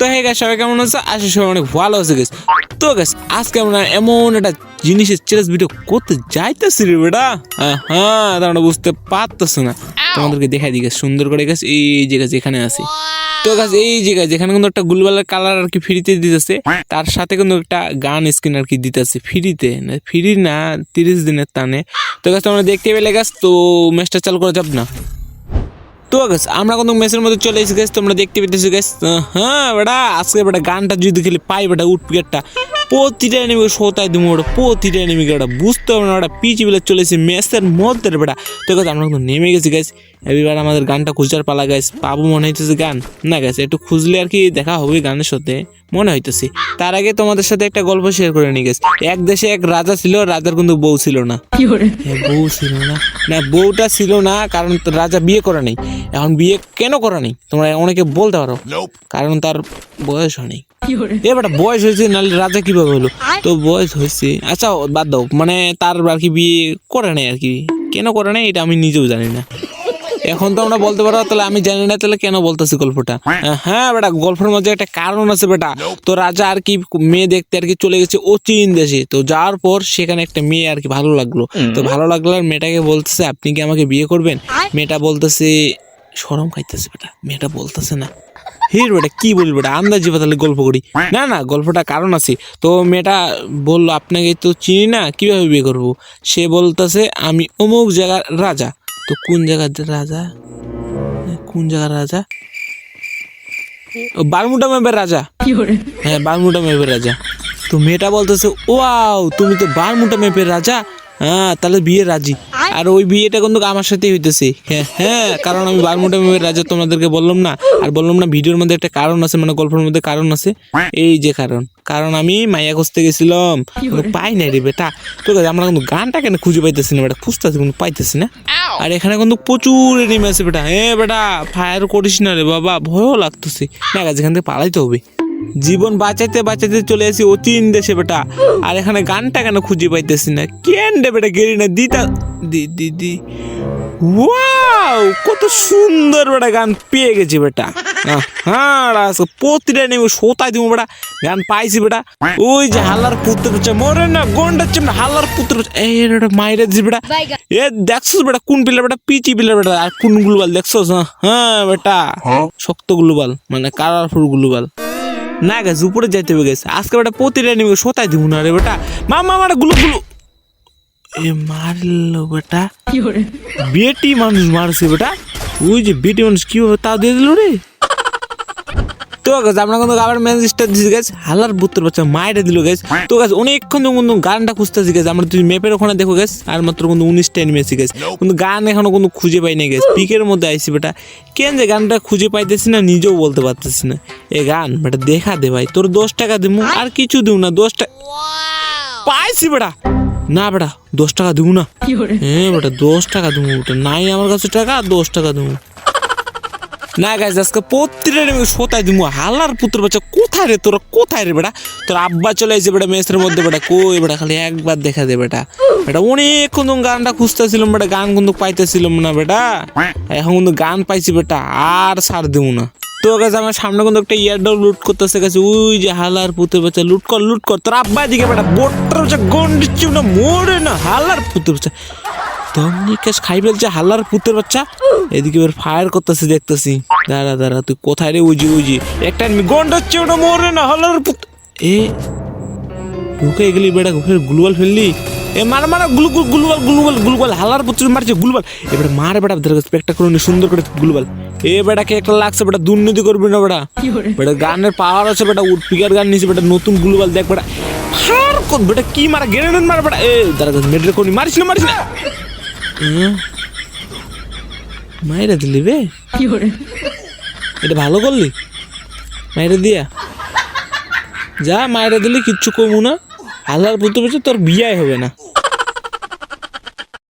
তো হ্যাঁ গাছ সবাই কেমন আছে? আসে সবাই অনেক ভালো আছে গেছে তো গাছ আজকে আমরা এমন একটা জিনিসের চ্যালেঞ্জ ভিডিও করতে যাইতেছি রে বেটা। হ্যাঁ হ্যাঁ তোমরা বুঝতে পারতেছো না। তোমাদেরকে দেখাই দিই সুন্দর করে গেছে এই যে গাছ এখানে আছে। তো গাছ এই জায়গায় যেখানে কিন্তু একটা গুলবালের কালার আর কি ফ্রিতে দিতেছে। তার সাথে কিন্তু একটা গান স্ক্রিন আর কি দিতেছে ফ্রিতে ফ্রি না তিরিশ দিনের টানে। তো গাছ তোমরা দেখতে পেলে গাছ তো ম্যাচটা চালু করা যাব না। তো গেছ আমরা কিন্তু মেসের মধ্যে চলে এসে গেছি তোমরা দেখতে পেতেছো গেছ হ্যাঁ বেটা আজকে বেটা গানটা যদি খেলে, পাই বেটা, উঠ পিকেটটা প্রতিটা এনিমি শোতায় দিব ওটা প্রতিটা এনিমি ওটা বুঝতে হবে না ওটা পিচ বেলা চলেছে মেসের মধ্যে বেটা। তো গেছে আমরা কিন্তু নেমে গেছি গাছ এবার আমাদের গানটা খুঁজার পালা গাছ পাবো মনে হইতেছে গান। না গেছে একটু খুঁজলে আর কি দেখা হবে গানের সাথে। মনে হইতেছে। তার আগে তোমাদের সাথে একটা গল্প শেয়ার করে নিয়ে গেছে এক দেশে এক রাজা ছিল রাজার কিন্তু বউ ছিল না। হ্যাঁ, বউ ছিল না। না বউটা ছিল না কারণ রাজা বিয়ে করে নেই। এখন বিয়ে কেন করে নেই? তোমরা অনেকে বলতে পারো। কারণ তার বয়স হয়নি এবারটা বয়স হয়েছে নাহলে রাজা কীভাবে হলো? তো বয়স হয়েছে। আচ্ছা বাদ দাও। মানে তার আর কি বিয়ে করে নেই আর কি। কেন করে নেই এটা আমি নিজেও জানি না। এখন তো আমরা বলতে পারো তাহলে আমি জানি না তাহলে কেন বলতেছি গল্পটা? হ্যাঁ। বেটা গল্পের মধ্যে একটা কারণ আছে বেটা। তো রাজা আর কি মেয়ে দেখতে আর কি চলে গেছে ও চীন দেশে। তো যাওয়ার পর সেখানে একটা মেয়ে আর কি ভালো লাগল। তো ভালো লাগল আর মেয়েটাকে বলতেছে আপনি কি আমাকে বিয়ে করবেন? মেয়েটা বলতেছে সরম খাইতেছে বেটা মেয়েটা বলতেছে না। হির বেটা কি বলবি বেটা আন্দাজি তাহলে গল্প করি। না না গল্পটা কারণ আছে। তো মেয়েটা বলল আপনাকে তো চিনি না কীভাবে বিয়ে করব? সে বলতেছে আমি অমুক জায়গার রাজা। তো কোন জায়গার রাজা? কোন জায়গার রাজা? ও বারমুডা ম্যাপের রাজা। হ্যাঁ বারমুটা ম্যাপের রাজা। তো মেয়েটা বলতেছে ওয়াও তুমি তো বারমুটা ম্যাপের রাজা? হ্যাঁ তাহলে বিয়ে রাজি। আর ওই বিয়েটা কিন্তু আমার সাথেই হইতেছে। হ্যাঁ হ্যাঁ কারণ আমি ম্যাপের রাজা তোমাদেরকে বললাম না। আর বললাম না ভিডিওর মধ্যে একটা কারণ আছে মানে গল্পের মধ্যে কারণ আছে। এই যে কারণ। কারণ আমি মাইয়া খুঁজতে গেছিলাম। পাই নাই রে বেটা। তো গাইস, আমরা কিন্তু গানটা কেন খুঁজে পাইতেছি না বেটা? খুঁজতেছি কিন্তু পাইতেছি না। আর এখানে কিন্তু প্রচুর এনিমি আছে বেটা। হ্যাঁ বেটা ফায়ার করিস না রে বাবা ভয়ও লাগতেছে। না গাছ এখান থেকে পালাইতে হবে। জীবন বাঁচাইতে বাঁচাইতে চলে আসি অচিন দেশে বেটা। আর এখানে গানটা কেন খুঁজে পাইতেছি না? কেন রে বেটা গেরি না? দিতা দি দি দি। ওয়াও কত সুন্দর বেটা গান পেয়ে গেছি বেটা। হ্যাঁ প্রতিটা নেমে সোতাই দিব বেটা। গান পাইছি বেটা। ওই যে হাল্লার পুত্র হচ্ছে মরে না গন্ডা চিমটা হাল্লার পুত্র এই বেটা মাইরে দিছি বেটা। এ দেখছস বেটা কোন পিলার বেটা? পিচি পিলার বেটা। আর কোন গ্লোবাল দেখছস? হ্যাঁ? হ্যাঁ বেটা। শক্ত গ্লোবাল মানে কালারফুল গ্লোবাল। না গেছে উপরে যাইতে হবে গেছে। আজকে বেটা প্রতিটা নিবে সোতাই দিব না রে বেটা। মামা মারা গুলো গুলো। এ মারলো বেটা। বেটি মানুষ মারছে বেটা। ওই যে বেটি মানুষ কি হবে তাও দিয়ে দিল রে? তো গাছ আমরা কিন্তু আবার ম্যাচ স্টার্ট দিছি গাছ হালার বুত্তর বাচ্চা মায়েরা দিল গাছ তো গাছ অনেকক্ষণ কিন্তু গানটা খুঁজতেছি গাছ আমরা তুই ম্যাপের ওখানে দেখো গাছ আর মাত্র কিন্তু উনিশটা এনিমেছি গাছ কিন্তু গান এখনও কিন্তু খুঁজে পাই না গাছ পিকের মধ্যে আইছি বেটা। কেন যে গানটা খুঁজে পাইতেছি না নিজেও বলতে পারতেছি না। এ গান বেটা দেখা দে ভাই। তোর দশ টাকা দিমু আর কিছু দিও না দশ টাকা পাইছি বেটা। না বেটা দশ টাকা দিব না। হ্যাঁ বেটা দশ টাকা দেবো নাই আমার কাছে টাকা দশ টাকা দেবো না গাছ আজকে প্রত্যেকটা আমি সোতাই দিব হালার পুত্র বাচ্চা, কোথায় রে তোরা? কোথায় রে বেটা? তোর আব্বা চলে আসছে বেটা মেসের মধ্যে বেটা। কই বেটা, খালি একবার দেখা দে বেটা। বেটা, অনেকক্ষণ গানটা খুঁজতেছিলাম বেটা, গান কিন্তু পাইতেছিলাম না বেটা। এখন কিন্তু গান পাইছি বেটা, আর ছাড় দেবো না। তো গাছ আমার সামনে কিন্তু একটা ইয়ারডাও লুট করতেছে গেছে ওই যে হালার পুতের বাচ্চা লুট কর লুট কর। তোর আব্বা দিকে বেটা, বোটটার বাচ্চা গন্ডিচ্ছে না মরে না, হালার পুতের বাচ্চা। দমনি কেস খাই ফেলছে হাল্লার পুতের বাচ্চা। এদিকে এবার ফায়ার করতেছি দেখতেছি। দাঁড়া দাঁড়া তুই কোথায় রে উজি উজি? একটা গন্ডাচ্ছে ওটা মরে না হাল্লার পুত এ ঢুকে গেলি বেটা ফের গ্লুবাল ফেললি? এ মার মারা গ্লু গ্লু গ্লুবাল গ্লুবাল গ্লুবাল হালার পুত্র মারছে গ্লুবাল। এবার মার বেটা স্পেকটা করে সুন্দর করে গ্লুবাল। এ বেটা কে একটা লাগছে বেটা দুর্নীতি করবি না বেটা। বেটা গানের পাওয়ার আছে বেটা পিকার গান নিছে বেটা নতুন গ্লুবাল দেখ বেটা। ফার বেটা কি মারা গ্রেনেড মার বেটা। এ দাঁড়া মেড্রে কোনি মারিস না মারিস না। হুম। মাইরা দিলি বে। এটা ভালো করলি? মাইরা দিয়া। যা মাইরা দিলি কিচ্ছু কমু না। আল্লাহর পুত্র বলছে তোর বিয়াই হবে না।